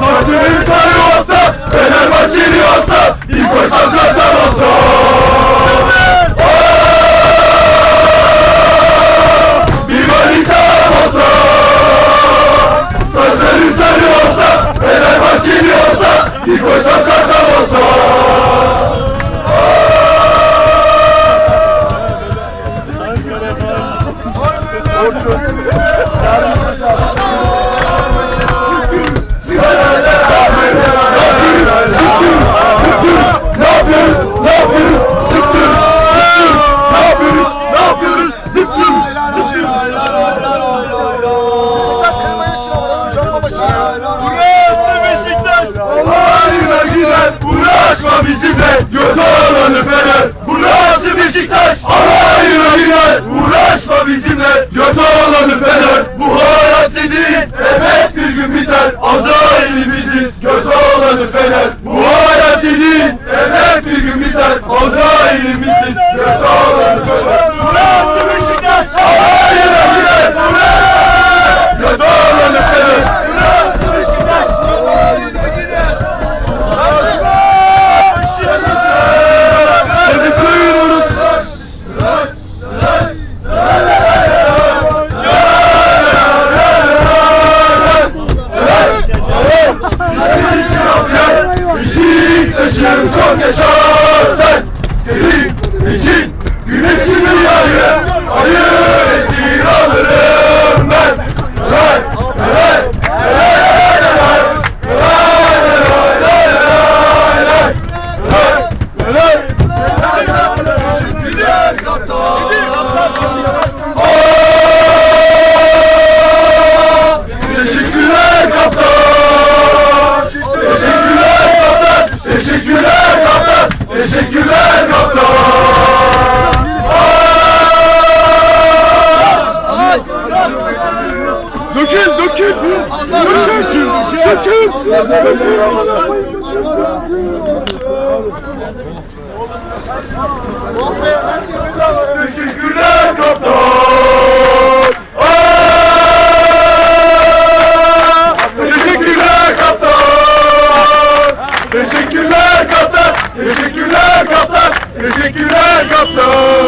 Saçınız sarı olsa Fenerbahçeli olsa İlk baştan taşlar olsa. Bir manitam olsa Saçları sarı olsa Fenerbahçeli olsa İlk baştan kartal olsa. Orçun Dünya bizimle götü ağlanı fener. Bu hayat dediğin efendim Teşekkürler kaptan. Teşekkürler kaptan. Teşekkürler kaptan. Teşekkürler kaptan. Teşekkürler kaptan.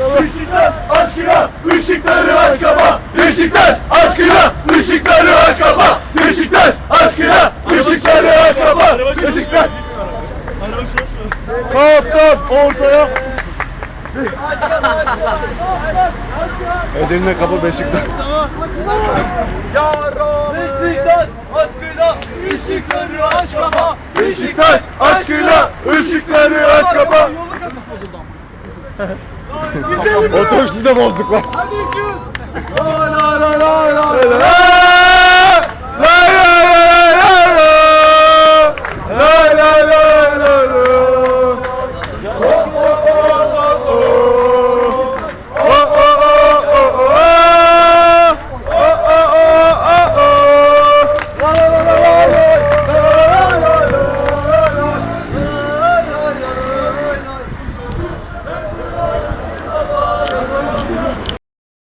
Beşiktaş aşkına, ışıkları aç kapa. Beşiktaş aşkına, ışıkları aç kapa. Beşiktaş aşkına, ışıkları aç kapa. Beşiktaş. Kaptan ortaya. Edirne kapı Beşiktaş. Yaro. Beşiktaş aşkıyla ışıkları aç kapa. Beşiktaş aşkıyla ışıkları aç kapa. Otobüsü de bozduk lan. Hadi 200. La la la la la.